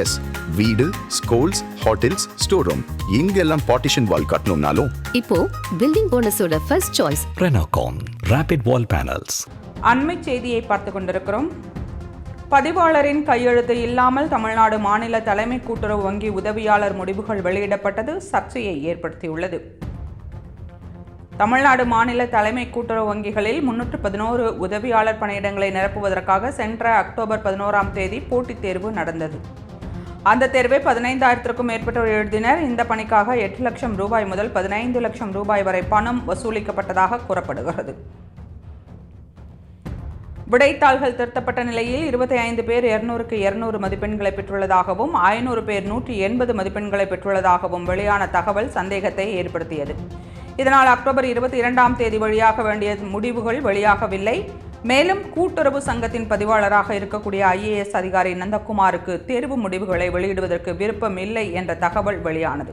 S வீடு schools hotels store room இங்கெல்லாம் partition wall கட்டணும்னாலும். இப்போ building போனஸோட first choice Renocon Rapid Wall Panels. அண்மை செய்தியை பார்த்து கொண்டிருக்கிறோம். பதிவாளரின் கையெழுத்து இல்லாமல் தமிழ்நாடு மாநில தலைமை கூட்டுறவு வங்கி உதவியாளர் முடிவுகள் வெளியிடப்பட்டது சர்ச்சையை ஏற்படுத்தியுள்ளது. தமிழ்நாடு மாநில தலைமை கூட்டுறவு வங்கிகளில் முன்னூற்று பதினோரு உதவியாளர் பணியிடங்களை நிரப்புவதற்காக சென்ற அக்டோபர் பதினோராம் தேதி போட்டித் தேர்வு நடந்தது. அந்த தேர்வை பதினைந்தாயிரத்திற்கும் மேற்பட்டோர் எழுதினர். இந்த பணிக்காக எட்டு லட்சம் ரூபாய் முதல் பதினைந்து லட்சம் ரூபாய் வரை பணம் வசூலிக்கப்பட்டதாக கூறப்படுகிறது. விடைத்தாள்கள் திருத்தப்பட்ட நிலையில் இருபத்தி ஐந்து பேர் இருநூறுக்கு இருநூறு மதிப்பெண்களை பெற்றுள்ளதாகவும் ஐநூறு பேர் நூற்றி எண்பது மதிப்பெண்களை பெற்றுள்ளதாகவும் வெளியான தகவல் சந்தேகத்தை ஏற்படுத்தியது. இதனால் அக்டோபர் இருபத்தி இரண்டாம் தேதி வழியாக வேண்டிய முடிவுகள் வெளியாகவில்லை. மேலும் கூட்டுறவு சங்கத்தின் பதிவாளராக இருக்கக்கூடிய ஐஏஎஸ் அதிகாரி நந்தகுமாருக்கு தேர்வு முடிவுகளை வெளியிடுவதற்கு விருப்பம் இல்லை என்ற தகவல் வெளியானது.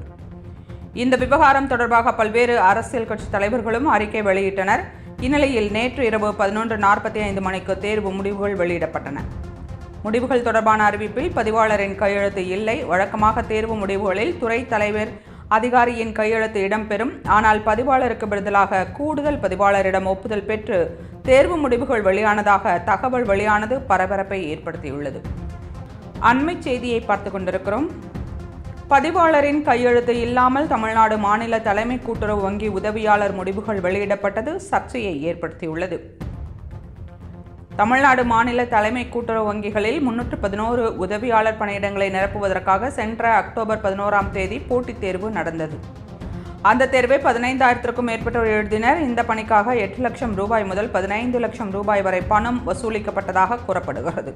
இந்த விவகாரம் தொடர்பாக பல்வேறு அரசியல் கட்சி தலைவர்களும் அறிக்கை வெளியிட்டனர். இந்நிலையில் நேற்று இரவு பதினொன்று நாற்பத்தி ஐந்து மணிக்கு தேர்வு முடிவுகள் வெளியிடப்பட்டன. முடிவுகள் தொடர்பான அறிவிப்பில் பதிவாளரின் கையெழுத்து இல்லை. வழக்கமாக தேர்வு முடிவுகளில் துறை தலைவர் அதிகாரியின் கையெழுத்து இடம்பெறும். ஆனால் பதிவாளருக்கு பதிலாக கூடுதல் பதிவாளரிடம் ஒப்புதல் பெற்று தேர்வு முடிவுகள் வெளியானதாக தகவல் வெளியானது பரபரப்பை ஏற்படுத்தியுள்ளது. அண்மை செய்தியை பார்த்து கொண்டிருக்கிறோம். பதிவாளரின் கையெழுத்து இல்லாமல் தமிழ்நாடு மாநில தலைமை கூட்டுறவு வங்கி உதவியாளர் முடிவுகள் வெளியிடப்பட்டது சர்ச்சையை ஏற்படுத்தியுள்ளது. தமிழ்நாடு மாநில தலைமை கூட்டுறவு வங்கிகளில் முன்னூற்று பதினோரு உதவியாளர் பணியிடங்களை நிரப்புவதற்காக சென்ற அக்டோபர் பதினோராம் தேதி போட்டித் தேர்வு நடந்தது. அந்த தேர்வை பதினைந்தாயிரத்திற்கும் மேற்பட்டோர் எழுதினர். இந்த பணிக்காக எட்டு லட்சம் ரூபாய் முதல் பதினைந்து லட்சம் ரூபாய் வரை பணம் வசூலிக்கப்பட்டதாக கூறப்படுகிறது.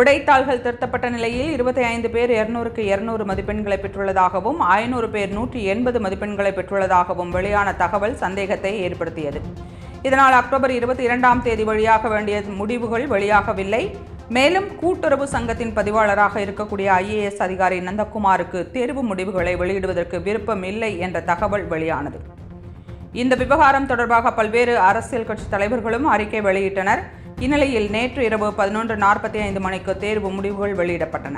விடைத்தாள்கள் திருத்தப்பட்ட நிலையில் இருபத்தி ஐந்து பேர் இருநூறுக்கு இருநூறு மதிப்பெண்களை பெற்றுள்ளதாகவும் ஐநூறு பேர் நூற்றி எண்பது மதிப்பெண்களை பெற்றுள்ளதாகவும் வெளியான தகவல் சந்தேகத்தை ஏற்படுத்தியது. இதனால் அக்டோபர் இருபத்தி இரண்டாம் தேதி வழியாக வேண்டிய முடிவுகள் வெளியாகவில்லை. மேலும் கூட்டுறவு சங்கத்தின் பதிவாளராக இருக்கக்கூடிய ஐஏஎஸ் அதிகாரி நந்தகுமாருக்கு தேர்வு முடிவுகளை வெளியிடுவதற்கு விருப்பம் இல்லை என்ற தகவல் வெளியானது. இந்த விவகாரம் தொடர்பாக பல்வேறு அரசியல் கட்சி தலைவர்களும் அறிக்கை வெளியிட்டனர். இந்நிலையில் நேற்று இரவு பதினொன்று நாற்பத்தி ஐந்து மணிக்கு தேர்வு முடிவுகள் வெளியிடப்பட்டன.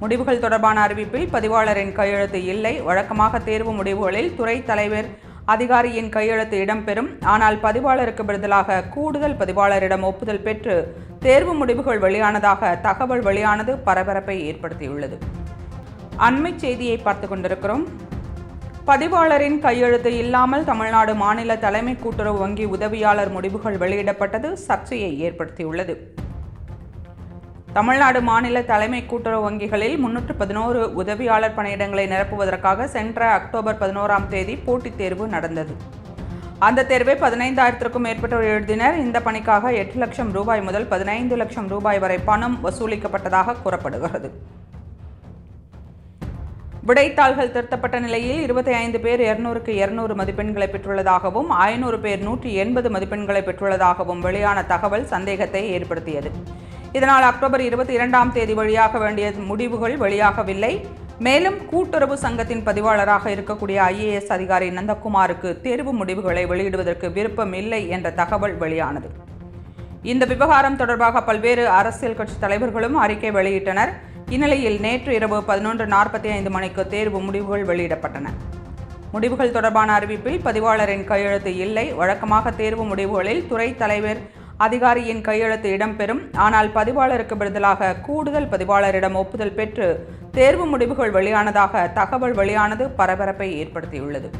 முடிவுகள் தொடர்பான அறிவிப்பில் பதிவாளரின் கையெழுத்து இல்லை. வழக்கமாக தேர்வு முடிவுகளில் துறை தலைவர் அதிகாரியின் கையெழுத்து இடம்பெறும். ஆனால் பதிவாளருக்கு பதிலாக கூடுதல் பதிவாளரிடம் ஒப்புதல் பெற்று தேர்வு முடிவுகள் வெளியானதாக தகவல் வெளியானது பரபரப்பை ஏற்படுத்தியுள்ளது. அண்மை செய்தியை பார்த்து கொண்டிருக்கிறோம். பதிவாளரின் கையெழுத்து இல்லாமல் தமிழ்நாடு மாநில தலைமை கூட்டுறவு வங்கி உதவியாளர் முடிவுகள் வெளியிடப்பட்டது சர்ச்சையை ஏற்படுத்தியுள்ளது. தமிழ்நாடு மாநில தலைமை கூட்டுறவு வங்கிகளில் முன்னூற்று பதினோரு உதவியாளர் பணியிடங்களை நிரப்புவதற்காக சென்ற அக்டோபர் பதினோராம் தேதி போட்டித் தேர்வு நடந்தது. அந்த தேர்வை பதினைந்தாயிரத்திற்கும் மேற்பட்டோர் எழுதினர். இந்த பணிக்காக எட்டு லட்சம் ரூபாய் முதல் பதினைந்து லட்சம் ரூபாய் வரை பணம் வசூலிக்கப்பட்டதாக கூறப்படுகிறது. விடைத்தாள்கள் திருத்தப்பட்ட நிலையில் இருபத்தி ஐந்து பேர் இருநூறுக்கு இருநூறு மதிப்பெண்களை பெற்றுள்ளதாகவும் ஐநூறு பேர் நூற்றி எண்பது மதிப்பெண்களை பெற்றுள்ளதாகவும் வெளியான தகவல் சந்தேகத்தை ஏற்படுத்தியது. இதனால் அக்டோபர் இருபத்தி இரண்டாம் தேதி வழியாக வேண்டிய முடிவுகள் வெளியாகவில்லை. மேலும் கூட்டுறவு சங்கத்தின் பதிவாளராக இருக்கக்கூடிய ஐஏஎஸ் அதிகாரி நந்தகுமாருக்கு தேர்வு முடிவுகளை வெளியிடுவதற்கு விருப்பம் இல்லை என்ற தகவல் வெளியானது. இந்த விவகாரம் தொடர்பாக பல்வேறு அரசியல் கட்சி தலைவர்களும் அறிக்கை வெளியிட்டனர். இந்நிலையில் நேற்று இரவு பதினொன்று நாற்பத்தி ஐந்து மணிக்கு தேர்வு முடிவுகள் வெளியிடப்பட்டன. முடிவுகள் தொடர்பான அறிவிப்பில் பதிவாளரின் கையெழுத்து இல்லை. வழக்கமாக தேர்வு முடிவுகளில் துறை தலைவர் அதிகாரியின் கையெழுத்து இடம்பெறும். ஆனால் பதிவாளருக்கு பதிலாக கூடுதல் பதிவாளரிடம் ஒப்புதல் பெற்று தேர்வு முடிவுகள் வெளியானதாக தகவல் வெளியானது பரபரப்பை ஏற்படுத்தியுள்ளது.